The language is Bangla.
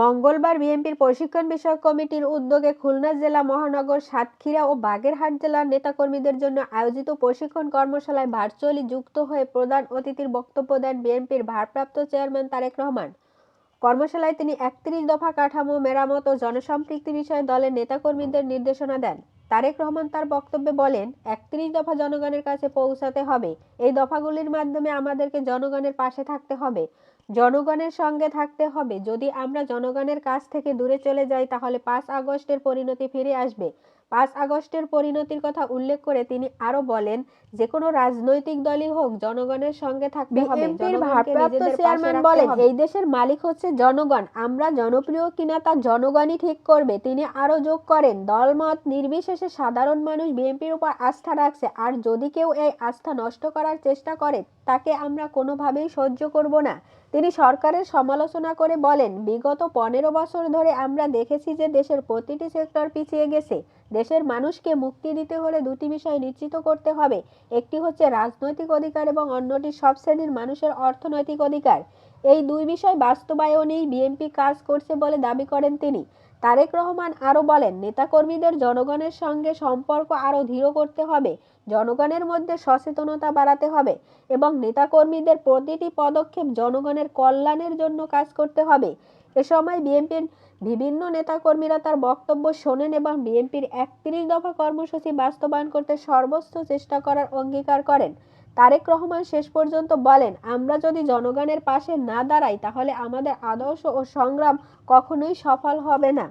মঙ্গলবার বিএনপির প্রশিক্ষণ বিষয়ক কমিটির উদ্যোগে খুলনা জেলা মহানগর সাতক্ষীরা ও বাগেরহাট জেলার নেতাকর্মীদের জন্য আয়োজিত প্রশিক্ষণ কর্মশালায় ভার্চুয়ালি যুক্ত হয়ে প্রধান অতিথির বক্তব্য দেন বিএনপির ভারপ্রাপ্ত চেয়ারম্যান তারেক রহমান। কর্মশালায় তিনি একত্রিশ দফা কাঠামো, মেরামত ও জনসম্পৃক্তি বিষয়ে দলের নেতাকর্মীদের নির্দেশনা দেন। তারেক রহমান তার বক্তব্যে বলেন একত্রিশ দফা জনগণের কাছে পৌঁছাতে হবে। এই দফাগুলির মাধ্যমে আমাদেরকে জনগণের পাশে থাকতে হবে। জনগণের সঙ্গে থাকতে হবে। যদি আমরা জনগণের কাছ থেকে দূরে চলে যাই তাহলে পাঁচ আগস্টের পরিণতি ফিরে আসবে। পাঁচ আগস্টের পরিণতির কথা উল্লেখ করে তিনি আরও বলেন যে কোনো রাজনৈতিক দলই হোক জনগণের সঙ্গে থাকতে হবে। ভারপ্রাপ্ত চেয়ারম্যান বলেন, এই দেশের মালিক হচ্ছে জনগণ। আমরা জনপ্রিয় কিনা তা জনগণই ঠিক করবে। তিনি আরও যোগ করেন দলমত নির্বিশেষে সাধারণ মানুষ বিএনপির উপর আস্থা রাখছে। আর যদি কেউ এই আস্থা নষ্ট করার চেষ্টা করে, তাকে আমরা কোনোভাবেই সহ্য করব না। তিনি সরকারের সমালোচনা করে বলেন, বিগত পনেরো বছর ধরে আমরা দেখেছি যে দেশের প্রতিটি সেক্টর পিছিয়ে গেছে। দেশের মানুষকে মুক্তি দিতে হলে দুটি বিষয় নিশ্চিত করতে হবে। একটি হচ্ছে রাজনৈতিক অধিকার এবং অন্যটি সব শ্রেণির মানুষের অর্থনৈতিক অধিকার। এই দুই বিষয় বাস্তবায়নেই বিএনপি কাজ করছে বলে দাবি করেন তিনি। তারেক রহমান আরও বলেন, নেতাকর্মীদের জনগণের সঙ্গে সম্পর্ক আরও দৃঢ় করতে হবে, জনগণের মধ্যে সচেতনতা বাড়াতে হবে এবং নেতাকর্মীদের প্রতিটি পদক্ষেপ জনগণের কল্যাণের জন্য কাজ করতে হবে। এ সময় বিএনপির বিভিন্ন নেতাকর্মীরা তার বক্তব্য শোনেন এবং বিএনপির একত্রিশ দফা কর্মসূচি বাস্তবায়ন করতে সর্বোচ্চ চেষ্টা করার অঙ্গীকার করেন। তারেক রহমান শেষ পর্যন্ত বলেন, আমরা যদি জনগণের পাশে না দাঁড়াই, তাহলে আমাদের আদর্শ ও সংগ্রাম কখনোই সফল হবে না।